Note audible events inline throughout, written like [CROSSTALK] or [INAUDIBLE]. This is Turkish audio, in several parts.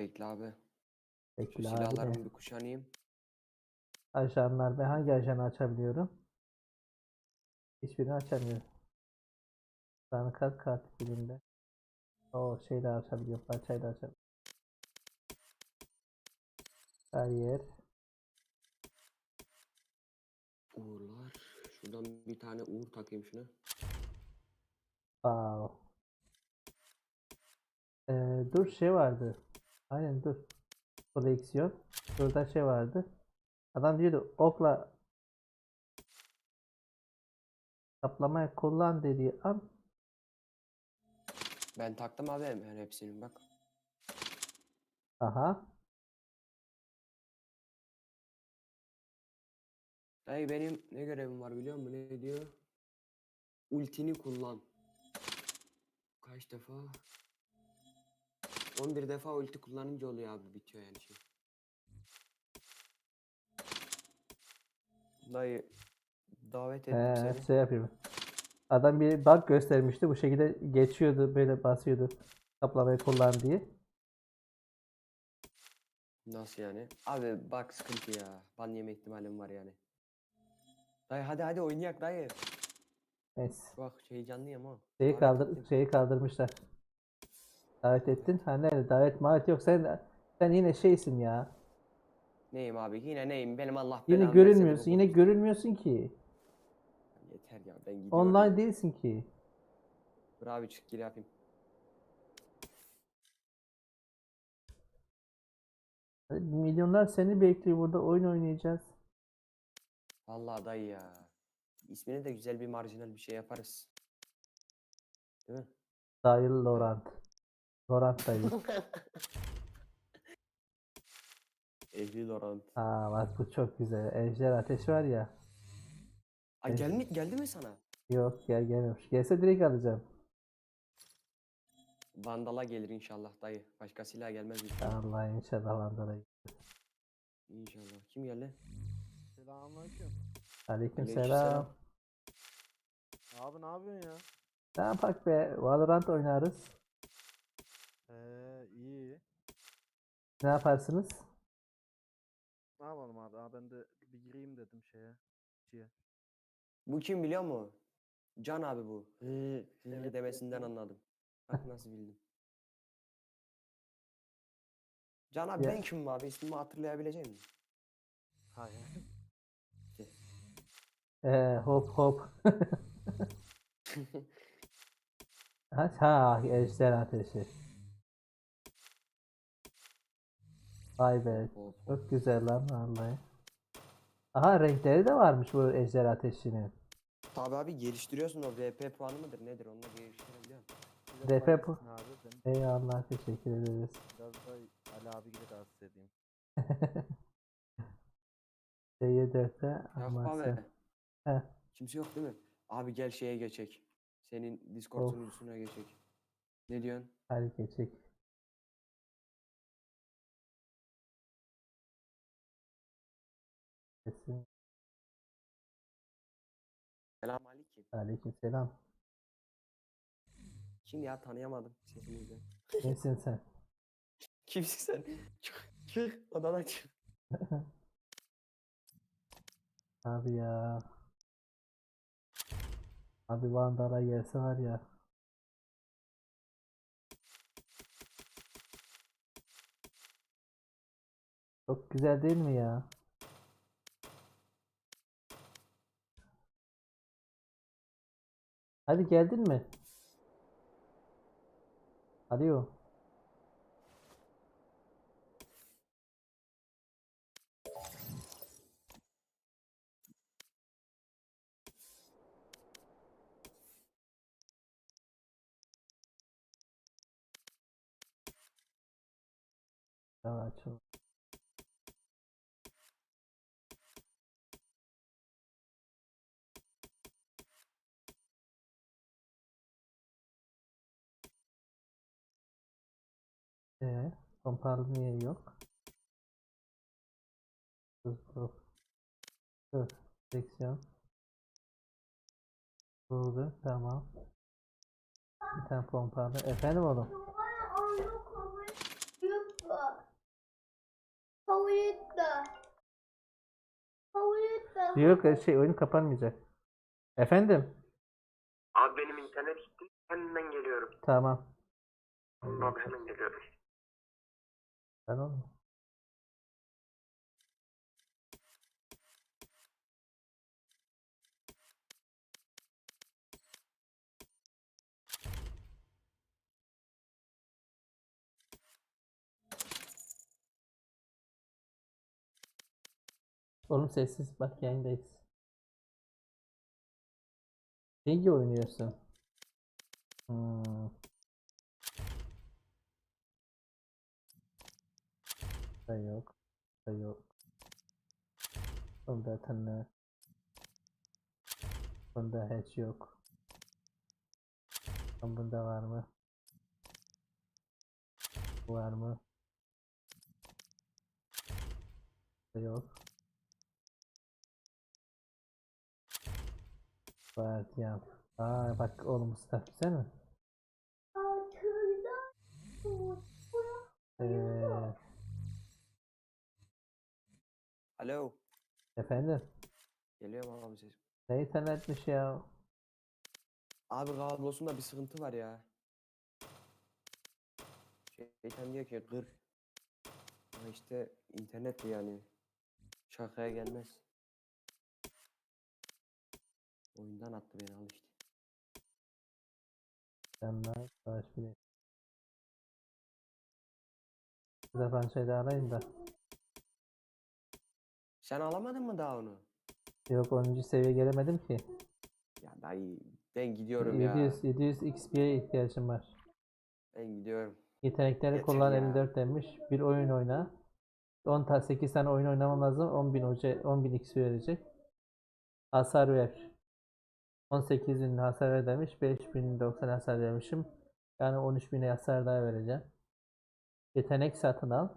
Bekle abi. Şu Bekle abi silahlarımı bir kuşanayım. Ajanlar. Ben hangi ajanı açabiliyorum? Hiçbirini açamıyorum. Kart birinde? O şey de açabiliyorum. Parçayı da açabiliyorum. Kariyer. Uğurlar. Şuradan bir tane uğur takayım şuna. Wow. Ee, dur şey vardı. Aynen dur. Koleksiyon. Burada şey vardı. Adam diyordu okla kaplamaya kullan dediği an Ben taktım abi hemen hepsini bak. aha Dayı benim ne görevim var biliyor musun? Ne diyor? Ultini kullan. Kaç defa? 11 defa ulti kullanınca oluyor abi bitiyor yani şey. Dayı davet ettim ee, seni. şey yapıyorum. Adam bir bug göstermişti. Bu şekilde geçiyordu böyle basıyordu. Kaplamayı kullan diye. Nasıl yani? Abi bak sıkıntı ya. Ban yeme ihtimalim var yani. Dayı hadi hadi oynayak dayı. Neyse. Bak heyecanlıyım ha. Şeyi kaldır şeyi kaldırmışlar. Davet ettin. Ha nerede? Davet mavet yok. Sen sen yine şeysin ya. Neyim abi yine neyim benim Allah Yine görünmüyorsun. Yine görünmüyorsun ki. Yeter ya ben gidiyorum. Online değilsin ki. Dur abi çık gir yapayım. Milyonlar seni bekliyor burada oyun oynayacağız. Vallahi dayı ya. İsmine de güzel bir marjinal bir şey yaparız. Değil mi? Dahil Laurent. Laurent dayı. Ehli Laurent. Aa bak bu çok güzel. Ejder Ateş var ya. Ay gelmi geldi mi sana? Yok gel gelmemiş. Gelse direkt alacağım. Vandala gelir inşallah dayı. Başka silah gelmez mi? Allah inşallah Vandal'a. İnşallah. Kim geldi? Selamünaleyküm. Aleyküm Aleykümselam. selam. Abi ne yapıyorsun ya? Ne yapak be? Valorant oynarız. Ee iyi. Ne yaparsınız? Ne yapalım abi? Aa, ben de bir gireyim dedim şeye. içiye. Bu kim biliyor musun? Can abi bu. Hı, hı Evet, demesinden anladım. [LAUGHS] Bak nasıl bildim. Can abi Ya- ben kimim abi? İsmimi hatırlayabilecek misin? Hayır. [LAUGHS] Ee, hop hop. [LAUGHS] ha, ha Ejder Ateşi. Vay be. Çok güzel lan vallahi. Aha renkleri de varmış bu Ejder Ateşi'nin. Tabii abi geliştiriyorsun o VP puanı mıdır nedir kolay bu. gelsin Abi ben Eyvallah teşekkür ederiz. biraz da Ali abi gibi rahatsız edeyim. [LAUGHS] D4'te Yakup ama abi. sen. Heh. Kimse yok değil mi? Abi gel şeye geçek. Senin Discord sunucusuna geçek. Ne diyorsun? Hadi geçek. Kesin. Selam aleyküm. Aleykümselam. Kim ya tanıyamadım sesinizden. Nesin sen? [LAUGHS] Kimsin sen? Çık çık odadan çık. [LAUGHS] Abi ya. Abi Vandal'a gelse var ya. Çok güzel değil mi ya? Hadi geldin mi? Alo. Tamam açalım. Komparlı niye yok? Hızlı. Dur. Seksiyon. Buldu. Tamam. Bir tane pompalı. Efendim oğlum? Yok e, şey oyun kapanmayacak. Efendim? Abi benim internet gitti. Hemen geliyorum. Tamam. Bak hemen geliyorum. Tamam. Oğlum sessiz bak yayındayız. Hangi oynuyorsun? Hmm. Da yok. Da yok. Bunda tane. Bunda hiç yok. Bunda var mı? Var mı? Da yok. Var ya. Aa bak oğlum Mustafa güzel mi? Ee, Alo. efendim. Geliyor mu abi ses? Ne internetmiş ya? Abi kablosunda bir sıkıntı var ya. Şeytan diyor ki kır. Ama işte internet yani. Şakaya gelmez. Oyundan attı beni al işte. Canlar savaş bile. Bu defa şeyde arayayım da. Sen alamadın mı daha onu? Yok 10. seviye gelemedim ki. Ya dayı ben gidiyorum ya. 700 700 XP'ye ihtiyacım var. Ben gidiyorum. Yetenekleri Yeter kullan ya. 54 demiş. Bir oyun oyna. 10 ta 8 tane oyun oynamam lazım. 10.000 hoca 10.000 XP verecek. Hasar ver. 18 bin hasar ver demiş. 5090 hasar vermişim. Yani 13.000 hasar daha vereceğim. Yetenek satın al.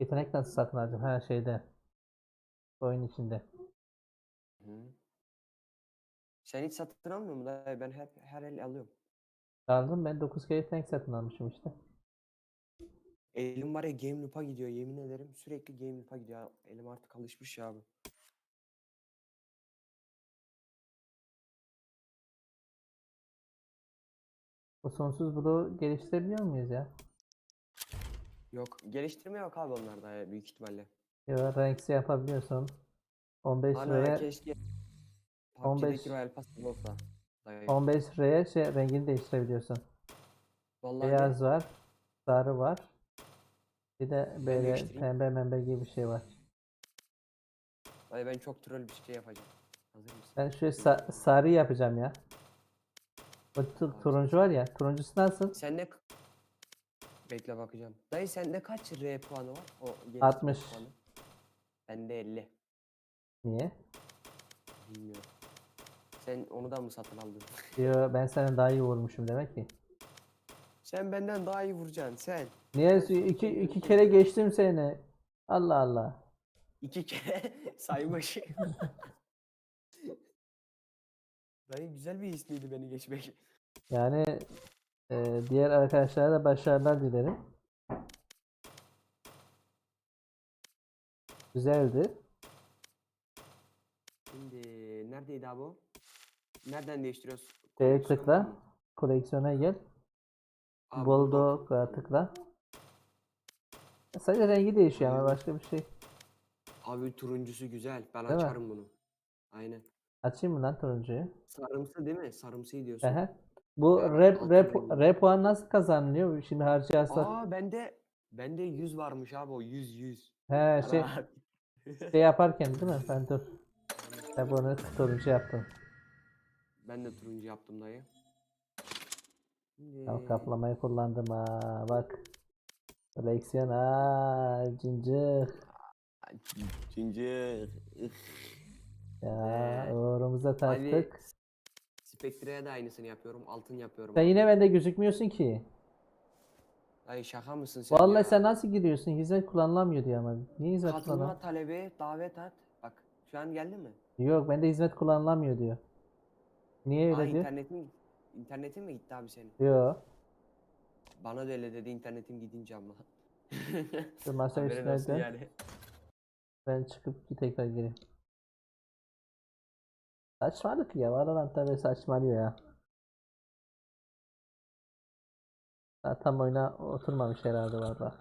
Yetenek nasıl alacağım? Her şeyde. Oyun içinde. Hı. Sen hiç satın almıyor musun dayı? Ben hep her el alıyorum. Aldım ben 9 kere yetenek satın almışım işte. Elim var ya Game Loop'a gidiyor yemin ederim. Sürekli Game Loop'a gidiyor. Elim artık alışmış ya abi. O sonsuz bloğu geliştirebiliyor muyuz ya? Yok geliştirme yok abi onlarda ya büyük ihtimalle. Ya ranksi yapabiliyorsun. 15 Ana liraya keşke 15 PUBG'deki Royal Pass gibi olsa. Dayı. 15 liraya şey rengini değiştirebiliyorsun. Vallahi Beyaz var, sarı var. Bir de böyle değiştireyim. pembe membe gibi bir şey var. dayı ben çok troll bir şey yapacağım. Hazır mısın? Ben şu sa- sarı yapacağım ya. Tu- turuncu var ya, turuncusu nasıl? Sende k- Bekle bakacağım. Dayı sende kaç R puanı var? O geliştirme 60. puanı. Bende 50. Niye? Bilmiyorum. Sen onu da mı satın aldın? [LAUGHS] Diyor ben senden daha iyi vurmuşum demek ki. sen benden daha iyi vuracaksın sen. Niye iki, iki kere geçtim seni? Allah Allah. İki kere [LAUGHS] saymış. [LAUGHS] Dayı güzel bir his miydi beni geçmek? Yani e, diğer arkadaşlara da başarılar dilerim. Güzeldi. Şimdi neredeydi abi o? Nereden değiştiriyoruz? Koleksiyon tıkla. Koleksiyona gel. Aa, Bulldog'a tıkla. Sadece rengi değişiyor ama başka bir şey. Abi turuncusu güzel. Ben Değil mi? açarım bunu. Aynen. Açayım mı lan turuncuyu? Sarımsı değil mi? Sarımsı diyorsun. Ehe. Bu rap rap rap puan nasıl kazanılıyor? Şimdi harcayarsak. Aa bende bende 100 varmış abi o 100 100. He şey şey [LAUGHS] yaparken değil mi? Ben dur. Ben bunu turuncu yaptım. ben de turuncu yaptım dayı. Al kaplamayı kullandım ha. Bak. Koleksiyon ha. Cincir. Zincir. Ya uğrumuza Abi taktık. Spectre'ye de aynısını yapıyorum. Altın yapıyorum. Sen abi. yine bende gözükmüyorsun ki. Dayı şaka mısın sen Vallahi ya? sen nasıl giriyorsun? Hizmet kullanılamıyor diyor ama. Niye hizmet Katılma kullanılamıyor? talebi davet at. Bak şu an geldi mi? Yok bende hizmet kullanılamıyor diyor. Niye Aa öyle diyor? internetin internetin mi gitti abi senin? Yok. Bana da öyle dedi internetim gidince ama. Dur masa Haberin olsun üstüne dön. yani. Ben çıkıp bir tekrar gireyim. Saçmalık ya. Valorant'ta böyle saçmalıyor ya. Daha tam oyuna oturmamış herhalde valla.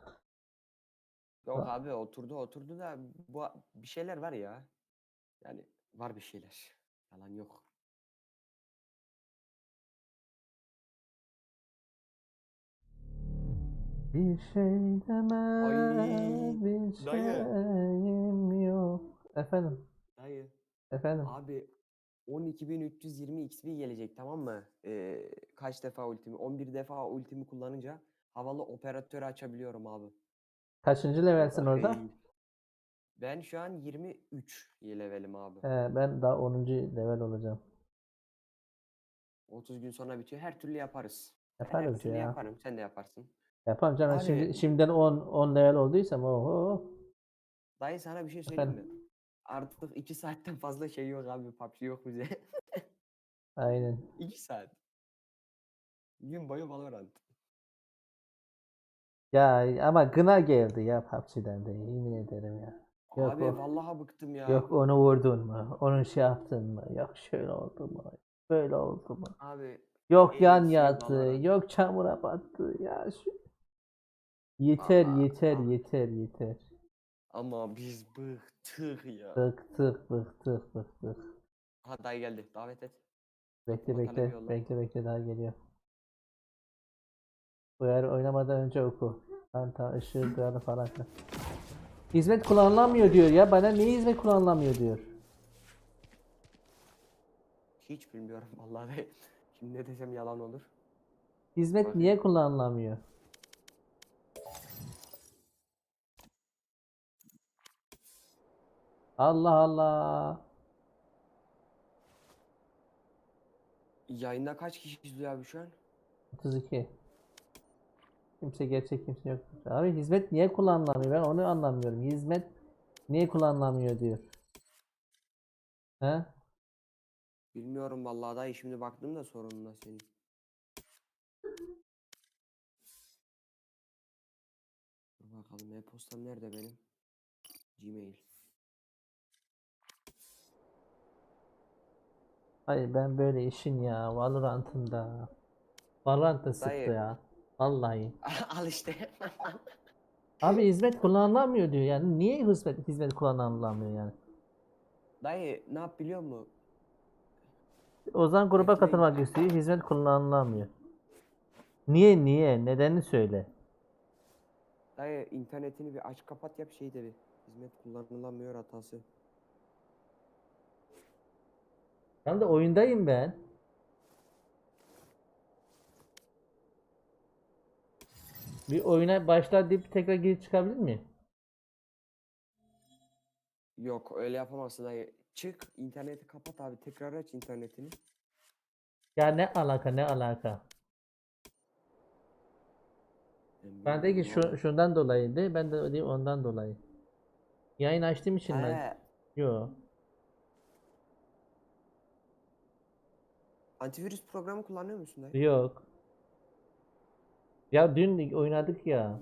Yok abi oturdu oturdu da bu bir şeyler var ya. Yani var bir şeyler. Yalan yok. Bir şey deme, Ay, bir dayı. şeyim yok. Efendim, Dayı efendim. abi 12.320 XP gelecek tamam mı? Ee, kaç defa ultimi? 11 defa ultimi kullanınca havalı operatörü açabiliyorum abi. Kaçıncı levelsin orada? Ben şu an 23 levelim abi. Ee, ben daha 10. level olacağım. 30 gün sonra bitiyor. Her türlü yaparız. Ben her Yaparız türlü ya. yaparım. Sen de yaparsın. Yapalım canım. Abi- Şimdi, şimdiden 10 10 level olduysam oho. Dayı sana bir şey söyleyeyim mi? Artık 2 saatten fazla şey yok abi. PUBG yok bize. Aynen. [LAUGHS] 2 saat. Gün boyu Valorant. Ya ama gına geldi ya PUBG'den de yemin ederim ya. Yok abi o- vallahi bıktım ya. Yok onu vurdun mu? Onu şey yaptın mı? Yok şöyle oldu mu? Böyle oldu mu? Abi Yok En yan iyisi yattı. Valorant. Yok çamura battı. Ya şu. Yeter Ama- yeter ama- yeter yeter. Ama biz bıktık ya. Bıktık bıktık bıktık. Ha dayı geldi. Davet et. Bekle Bakalım bekle yolla. bekle bekle daha geliyor. Bu yer oynamadan önce oku. Tamam tamam ışığı duyarlı falan. filan. Hizmet kullanılamıyor diyor ya. Bana niye hizmet kullanılamıyor diyor. Hiç bilmiyorum [LAUGHS] vallahi. Şimdi ne desem yalan olur. Hizmet niye kullanılamıyor? Allah Allah. Yayında kaç kişi izliyor abi şu an? 32. Kimse gerçek kimse yok. Abi hizmet niye kullanılamıyor? Ben onu anlamıyorum. Hizmet niye kullanılamıyor diyor. He? Bilmiyorum vallahi dayı şimdi baktım da sorununa senin. Dur bakalım e-postam nerede benim? Gmail. Hayır ben böyle işin ya Valorant'ında. Valorant da sıktı Dayı. ya. Vallahi. [LAUGHS] Al işte. Abi hizmet kullanılamıyor diyor. Yani niye hizmet hizmet kullanılamıyor yani? Dayı ne yap biliyor musun? Ozan gruba Bekleyin. katılmak istiyor. Hizmet kullanılamıyor. Niye niye? Nedenini söyle. Dayı internetini bir aç kapat yap şey de bir. Hizmet kullanılamıyor hatası. Tam da oyundayım ben. Bir oyuna başlar deyip tekrar girip çıkabilir miyim? Yok öyle yapamazsın dayı. Çık interneti kapat abi tekrar aç internetini. Ya ne alaka ne alaka? Ben de ki şu, şundan dolayıydı. Ben de diyeyim ondan dolayı. Yayın açtığım için ben. Yo. Antivirüs programı kullanıyor musun dayı? Yok. Ya dün oynadık ya.